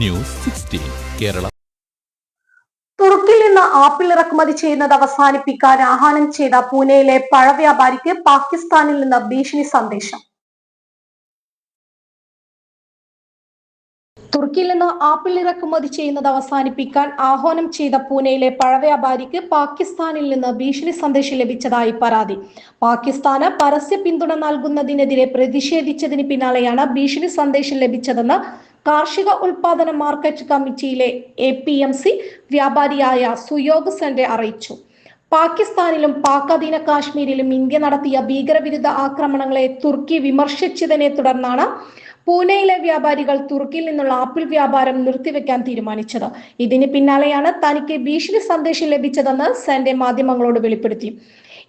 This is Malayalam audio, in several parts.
News sixteen Kerala. തുർക്കിയിൽ നിന്ന് ആപ്പിൾ ഇറക്കുമതി ചെയ്യുന്നത് അവസാനിപ്പിക്കാൻ ആഹ്വാനം ചെയ്ത പൂനെയിലെ പഴവ്യാപാരിക്ക് പാകിസ്ഥാനിൽ നിന്ന് ഭീഷണി സന്ദേശം. തുർക്കിയിൽ നിന്ന് ആപ്പിൾ ഇറക്കുമതി ചെയ്യുന്നത് അവസാനിപ്പിക്കാൻ ആഹ്വാനം ചെയ്ത പൂനെയിലെ പഴവ്യാപാരിക്ക് പാകിസ്ഥാനിൽ നിന്ന് ഭീഷണി സന്ദേശം ലഭിച്ചതായി പരാതി. പാകിസ്ഥാന് പരസ്യ പിന്തുണ നൽകുന്നതിനെതിരെ പ്രതിഷേധിച്ചതിന് പിന്നാലെയാണ് ഭീഷണി സന്ദേശം ലഭിച്ചതെന്ന് കാർഷിക ഉൽപാദന മാർക്കറ്റ് കമ്മിറ്റിയിലെ എ പി എം സി വ്യാപാരിയായ സുയോഗ് സെന്റെ അറിയിച്ചു. പാകിസ്ഥാനിലും പാക് അധീന കാശ്മീരിലും ഇന്ത്യ നടത്തിയ ഭീകരവിരുദ്ധ ആക്രമണങ്ങളെ തുർക്കി വിമർശിച്ചതിനെ തുടർന്നാണ് പൂനെയിലെ വ്യാപാരികൾ തുർക്കിയിൽ നിന്നുള്ള ആപ്പിൾ വ്യാപാരം നിർത്തിവെക്കാൻ തീരുമാനിച്ചത്. ഇതിന് പിന്നാലെയാണ് തനിക്ക് ഭീഷണി സന്ദേശം ലഭിച്ചതെന്ന് സെന്റെ മാധ്യമങ്ങളോട് വെളിപ്പെടുത്തി.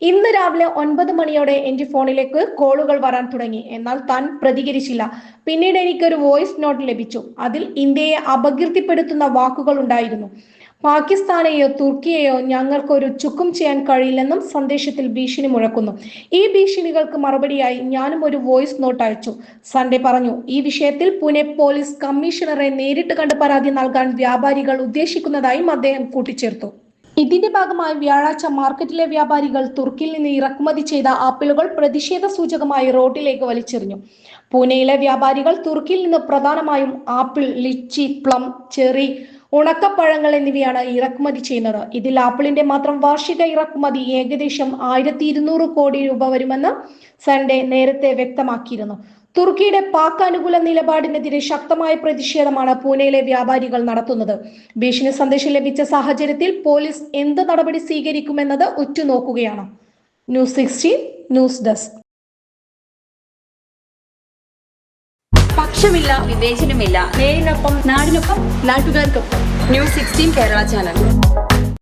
ഇന്ന് രാവിലെ ഒൻപത് മണിയോടെ എന്റെ ഫോണിലേക്ക് കോളുകൾ വരാൻ തുടങ്ങി. എന്നാൽ താൻ പ്രതികരിച്ചില്ല. പിന്നീട് എനിക്കൊരു വോയിസ് നോട്ട് ലഭിച്ചു. അതിൽ ഇന്ത്യയെ അപകീർത്തിപ്പെടുത്തുന്ന വാക്കുകൾ ഉണ്ടായിരുന്നു. പാകിസ്ഥാനെയോ തുർക്കിയെയോ ഞങ്ങൾക്കൊരു ചുക്കും ചെയ്യാൻ കഴിയില്ലെന്നും സന്ദേശത്തിൽ ഭീഷണി മുഴക്കുന്നു. ഈ ഭീഷണികൾക്ക് മറുപടിയായി ഞാനും ഒരു വോയിസ് നോട്ട് അയച്ചു. സൺഡേ പറഞ്ഞു ഈ വിഷയത്തിൽ പുനെ പോലീസ് കമ്മീഷണറെ നേരിട്ട് കണ്ട് പരാതി നൽകാൻ വ്യാപാരികൾ ഉദ്ദേശിക്കുന്നതായും അദ്ദേഹം കൂട്ടിച്ചേർത്തു. ഇതിന്റെ ഭാഗമായി വ്യാഴാഴ്ച മാർക്കറ്റിലെ വ്യാപാരികൾ തുർക്കിയിൽ നിന്ന് ഇറക്കുമതി ചെയ്ത ആപ്പിളുകൾ പ്രതിഷേധ സൂചകമായി റോഡിലേക്ക് വലിച്ചെറിഞ്ഞു. പൂനെയിലെ വ്യാപാരികൾ തുർക്കിയിൽ നിന്ന് പ്രധാനമായും ആപ്പിൾ ലിച്ചി പ്ലം ചെറി ഉണക്കപ്പഴങ്ങൾ എന്നിവയാണ് ഇറക്കുമതി ചെയ്യുന്നത്. ഇതിൽ ആപ്പിളിന്റെ മാത്രം വാർഷിക ഇറക്കുമതി ഏകദേശം ആയിരത്തി കോടി രൂപ വരുമെന്ന് സൺഡേ നേരത്തെ വ്യക്തമാക്കിയിരുന്നു. തുർക്കിയുടെ പാക് അനുകൂല നിലപാടിനെതിരെ ശക്തമായ പ്രതിഷേധമാണ് പൂനെയിലെ വ്യാപാരികൾ നടത്തുന്നത്. ഭീഷണി സന്ദേശം ലഭിച്ച സാഹചര്യത്തിൽ പോലീസ് എന്ത് നടപടി സ്വീകരിക്കുമെന്നത് ഉറ്റുനോക്കുകയാണ്. News sixteen news desk. പക്ഷമില്ല വിവേചനമില്ല. നേരിനൊപ്പം നാടിനൊപ്പം നാട്ടുകാർക്കൊപ്പം. News sixteen Kerala channel.